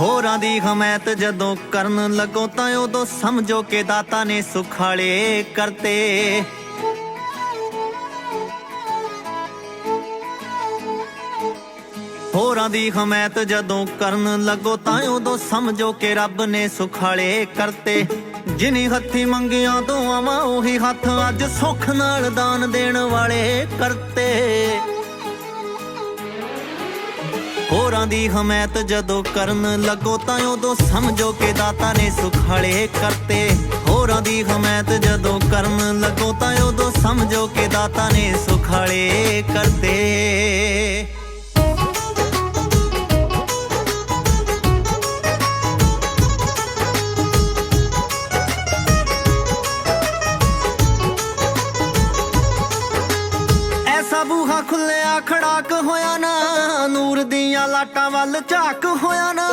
ਹੋਰਾਂ ਦੀ ਹਮਾਇਤ ਜਦੋਂ ਕਰਨ ਲੱਗੋ ਤਾਂ ਉਦੋਂ ਸਮਝੋ ਕਿ ਦਾਤਾ ਨੇ ਸੁਖਾਲੇ ਕਰਤੇ। ਹੋਰਾਂ ਦੀ ਹਮਾਇਤ ਜਦੋਂ ਕਰਨ ਲੱਗੋ ਤਾਂ ਉਦੋਂ ਸਮਝੋ ਕਿ ਰੱਬ ਨੇ ਸੁਖਾਲੇ ਕਰਤੇ। ਜਿਨੀ ਹੱਥੀ ਮੰਗੀਆਂ ਦੁਆਵਾਂ, ਉਹੀ ਹੱਥ ਅੱਜ ਸੁੱਖ ਨਾਲ ਦਾਨ ਦੇਣ ਵਾਲੇ ਕਰਤੇ। ਹੋਰਾਂ ਦੀ ਹਮਾਇਤ ਜਦੋਂ ਕਰਨ ਲੱਗੋ ਤਾਂ ਉਦੋਂ ਸਮਝੋ ਕਿ ਦਾਤਾ ਨੇ ਸੁਖਾਲੇ ਕਰਤੇ। ਹੋਰਾਂ ਦੀ ਹਮਾਇਤ ਜਦੋਂ ਕਰਨ ਲੱਗੋ ਤਾਂ ਉਦੋਂ ਸਮਝੋ ਕਿ ਦਾਤਾ ਨੇ ਸੁਖਾਲੇ ਕਰਤੇ। ਐਸਾ ਬੂਹਾ ਖੁੱਲਿਆ ਖੜਾਕ ਹੋਇਆ ਨਾ ਨੂਰ ਦੀਆਂ ਲਾਟਾਂ ਵੱਲ ਝਾਕ ਹੋਇਆ ਨਾ।